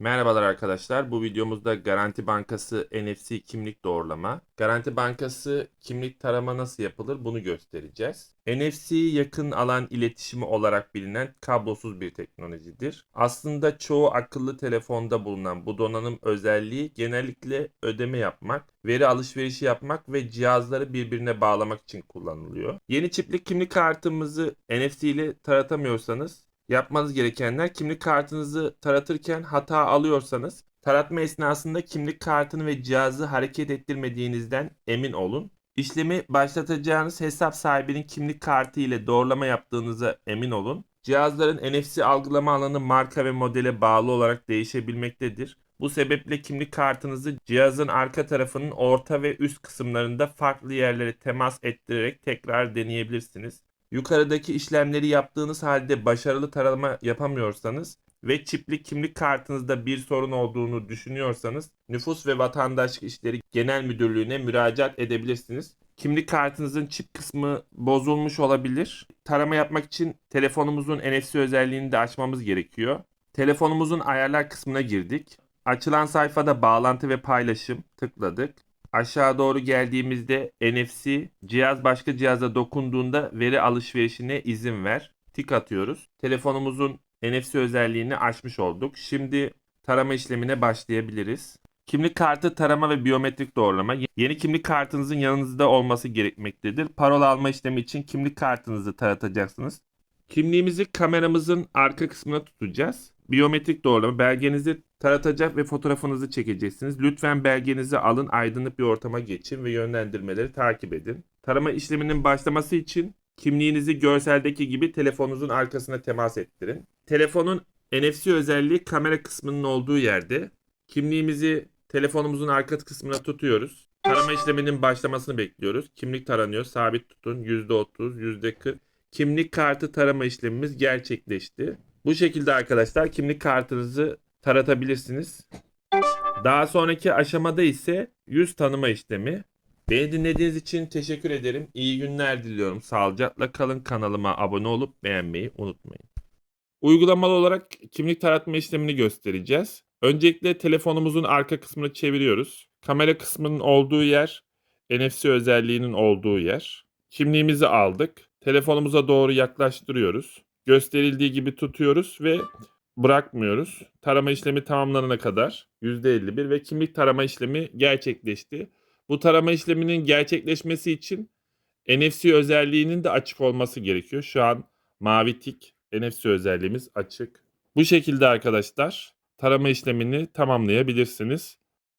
Merhabalar arkadaşlar. Bu videomuzda Garanti Bankası NFC kimlik doğrulama. Garanti Bankası kimlik tarama nasıl yapılır bunu göstereceğiz. NFC yakın alan iletişimi olarak bilinen kablosuz bir teknolojidir. Aslında çoğu akıllı telefonda bulunan bu donanım özelliği genellikle ödeme yapmak, veri alışverişi yapmak ve cihazları birbirine bağlamak için kullanılıyor. Yeni çipli kimlik kartımızı NFC ile taratamıyorsanız Yapmanız gerekenler kimlik kartınızı taratırken hata alıyorsanız taratma esnasında kimlik kartını ve cihazı hareket ettirmediğinizden emin olun. İşlemi başlatacağınız hesap sahibinin kimlik kartı ile doğrulama yaptığınıza emin olun. Cihazların NFC algılama alanı marka ve modele bağlı olarak değişebilmektedir. Bu sebeple kimlik kartınızı cihazın arka tarafının orta ve üst kısımlarında farklı yerlere temas ettirerek tekrar deneyebilirsiniz. Yukarıdaki işlemleri yaptığınız halde başarılı tarama yapamıyorsanız ve çipli kimlik kartınızda bir sorun olduğunu düşünüyorsanız Nüfus ve Vatandaşlık İşleri Genel Müdürlüğü'ne müracaat edebilirsiniz. Kimlik kartınızın çip kısmı bozulmuş olabilir. Tarama yapmak için telefonumuzun NFC özelliğini de açmamız gerekiyor. Telefonumuzun ayarlar kısmına girdik. Açılan sayfada bağlantı ve paylaşım tıkladık. Aşağı doğru geldiğimizde NFC cihaz başka cihaza dokunduğunda veri alışverişine izin ver. Tik atıyoruz. Telefonumuzun NFC özelliğini açmış olduk. Şimdi tarama işlemine başlayabiliriz. Kimlik kartı tarama ve biyometrik doğrulama. Yeni kimlik kartınızın yanınızda olması gerekmektedir. Parola alma işlemi için kimlik kartınızı taratacaksınız. Kimliğimizi kameramızın arka kısmına tutacağız. Biyometrik doğrulama belgenizi taratacak ve fotoğrafınızı çekeceksiniz. Lütfen belgenizi alın, aydınlık bir ortama geçin ve yönlendirmeleri takip edin. Tarama işleminin başlaması için kimliğinizi görseldeki gibi telefonunuzun arkasına temas ettirin. Telefonun NFC özelliği kamera kısmının olduğu yerde. Kimliğimizi telefonumuzun arka kısmına tutuyoruz. Tarama işleminin başlamasını bekliyoruz. Kimlik taranıyor. Sabit tutun. %30, %40. Kimlik kartı tarama işlemimiz gerçekleşti. Bu şekilde arkadaşlar kimlik kartınızı taratabilirsiniz. Daha sonraki aşamada ise yüz tanıma işlemi. Beni dinlediğiniz için teşekkür ederim. İyi günler diliyorum. Sağlıcakla kalın. Kanalıma abone olup beğenmeyi unutmayın. Uygulamalı olarak kimlik taratma işlemini göstereceğiz. Öncelikle telefonumuzun arka kısmını çeviriyoruz. Kamera kısmının olduğu yer NFC özelliğinin olduğu yer. Kimliğimizi aldık. Telefonumuza doğru yaklaştırıyoruz. Gösterildiği gibi tutuyoruz ve bırakmıyoruz. Tarama işlemi tamamlanana kadar %51 ve kimlik tarama işlemi gerçekleşti. Bu tarama işleminin gerçekleşmesi için NFC özelliğinin de açık olması gerekiyor. Şu an mavi tik NFC özelliğimiz açık. Bu şekilde arkadaşlar tarama işlemini tamamlayabilirsiniz.